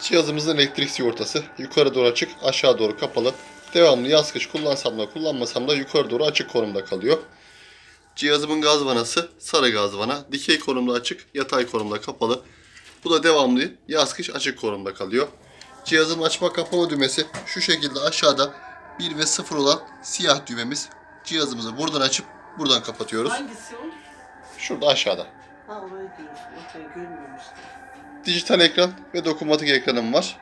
Cihazımızın elektrik sigortası yukarı doğru açık, aşağı doğru kapalı. Devamlı yaz kış kullansam da kullanmasam da yukarı doğru açık konumda kalıyor. Cihazımın gaz vanası sarı gaz vana. Dikey konumda açık, yatay konumda kapalı. Bu da devamlı yaz kış açık konumda kalıyor. Cihazın açma kapama düğmesi şu şekilde aşağıda 1 ve 0 olan siyah düğmemiz. Cihazımızı buradan açıp buradan kapatıyoruz. Hangisi o? Şurada aşağıda. Ha orayı diyorsun. Orayı görmüyorum işte. Dijital ekran ve dokunmatik ekranım var.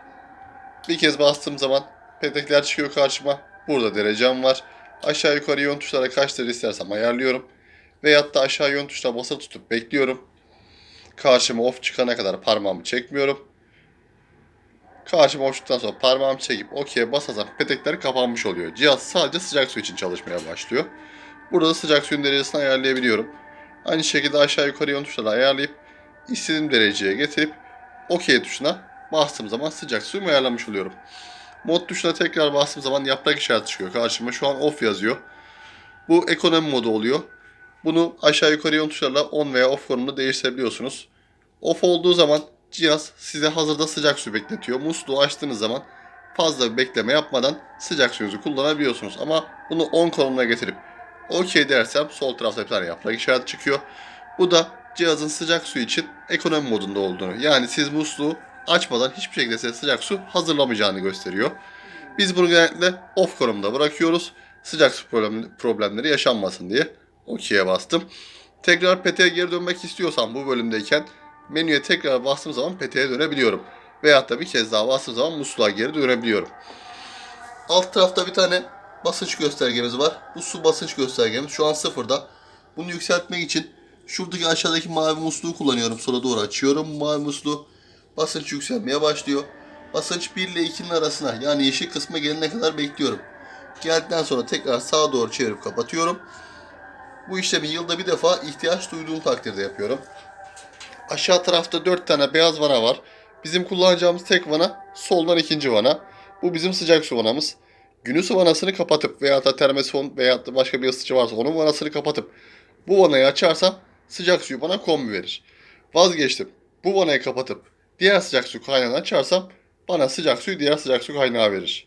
Bir kez bastığım zaman petekler çıkıyor karşıma. Burada derecem var. Aşağı yukarı yön tuşlara kaç derece istersem ayarlıyorum. Veyahut da aşağı yön tuşuna basılı tutup bekliyorum. Karşıma off çıkana kadar parmağımı çekmiyorum. Karşıma off sonra parmağımı çekip OK'ye basarsam petekler kapanmış oluyor. Cihaz sadece sıcak su için çalışmaya başlıyor. Burada da sıcak suyun derecesini ayarlayabiliyorum. Aynı şekilde aşağı yukarı yön tuşları ayarlayıp istediğim dereceye getirip OK tuşuna bastığım zaman sıcak suyumu ayarlamış oluyorum. Mod tuşuna tekrar bastığım zaman yaprak işareti çıkıyor karşıma. Şu an off yazıyor. Bu ekonomi modu oluyor. Bunu aşağı yukarı yön tuşlarla on veya off konumunda değiştirebiliyorsunuz. Off olduğu zaman cihaz size hazırda sıcak su bekletiyor. Musluğu açtığınız zaman fazla bir bekleme yapmadan sıcak suyunuzu kullanabiliyorsunuz. Ama bunu on konumuna getirip OK dersem sol tarafta bir tane yaprak işareti çıkıyor. Bu da cihazın sıcak su için ekonomi modunda olduğunu. Yani siz musluğu açmadan hiçbir şekilde size sıcak su hazırlamayacağını gösteriyor. Biz bunu genellikle off konumda bırakıyoruz. Sıcak su problem- problemleri yaşanmasın diye OK'ye bastım. Tekrar peteğe geri dönmek istiyorsam bu bölümdeyken menüye tekrar bastığım zaman peteğe dönebiliyorum. Veyahut da bir kez daha bastığım zaman musluğa geri dönebiliyorum. Alt tarafta bir tane basınç göstergemiz var. Bu su basınç göstergemiz şu an sıfırda. Bunu yükseltmek için şuradaki aşağıdaki mavi musluğu kullanıyorum. Sola doğru açıyorum. Mavi musluğu basınç yükselmeye başlıyor. Basınç 1 ile 2'nin arasına yani yeşil kısma gelene kadar bekliyorum. Geldikten sonra tekrar sağa doğru çevirip kapatıyorum. Bu işlemi yılda bir defa ihtiyaç duyduğum takdirde yapıyorum. Aşağı tarafta 4 tane beyaz vana var. Bizim kullanacağımız tek vana soldan ikinci vana. Bu bizim sıcak su vanamız. Günü su vanasını kapatıp veya da termoson veya da başka bir ısıtıcı varsa onun vanasını kapatıp bu vanayı açarsam sıcak suyu bana kombi verir. Vazgeçtim. Bu vanayı kapatıp diğer sıcak su kaynağını açarsam bana sıcak suyu diğer sıcak su kaynağı verir.